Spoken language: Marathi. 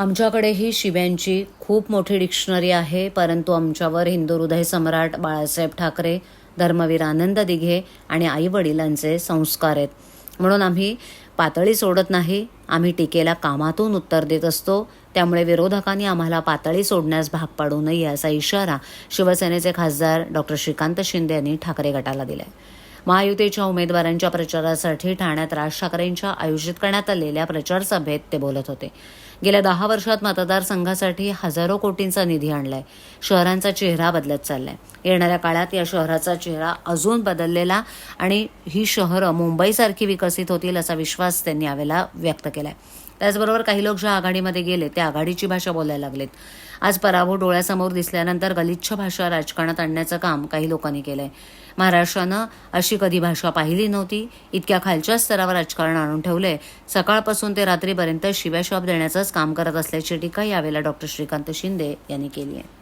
आमच्याकडेही शिव्यांची खूप मोठी डिक्शनरी आहे परंतु आमच्यावर हिंदू हृदय सम्राट बाळासाहेब ठाकरे धर्मवीर आनंद दिघे आणि आई वडिलांचे संस्कार आहेत. म्हणून आम्ही पातळी सोडत नाही आम्ही टीकेला कामातून उत्तर देत असतो त्यामुळे विरोधकांनी आम्हाला पातळी सोडण्यास भाग पाडू नये असा इशारा शिवसेनेचे खासदार डॉक्टर श्रीकांत शिंदे यांनी ठाकरे गटाला दिला आहे महायुतीच्या उमेदवारांच्या प्रचारासाठी ठाण्यात राज ठाकरेंच्या आयोजित करण्यात आलेल्या प्रचार सभेत ते बोलत होते. गेल्या दहा वर्षात मतदारसंघासाठी हजारो कोटींचा निधी आणलाय. शहरांचा चेहरा बदलत चाललाय. येणाऱ्या काळात या शहराचा चेहरा अजून बदललेला आणि ही शहरं मुंबईसारखी विकसित होतील असा विश्वास त्यांनी यावेळेला व्यक्त केलाय. त्याचबरोबर काही लोक ज्या आघाडीमध्ये गेले ते आघाडीची भाषा बोलायला लागलेत. आज पराभव डोळ्यासमोर दिसल्यानंतर गलिच्छ भाषा राजकारणात आणण्याचं काम काही लोकांनी केलंय. महाराष्ट्रानं अशी कधी भाषा पाहिली नव्हती. इतक्या खालच्या स्तरावर राजकारण आणून ठेवलंय. सकाळपासून ते रात्रीपर्यंत शिव्याशाप देण्याचंच काम करत असल्याची टीका यावेळेला डॉक्टर श्रीकांत शिंदे यांनी केली आहे.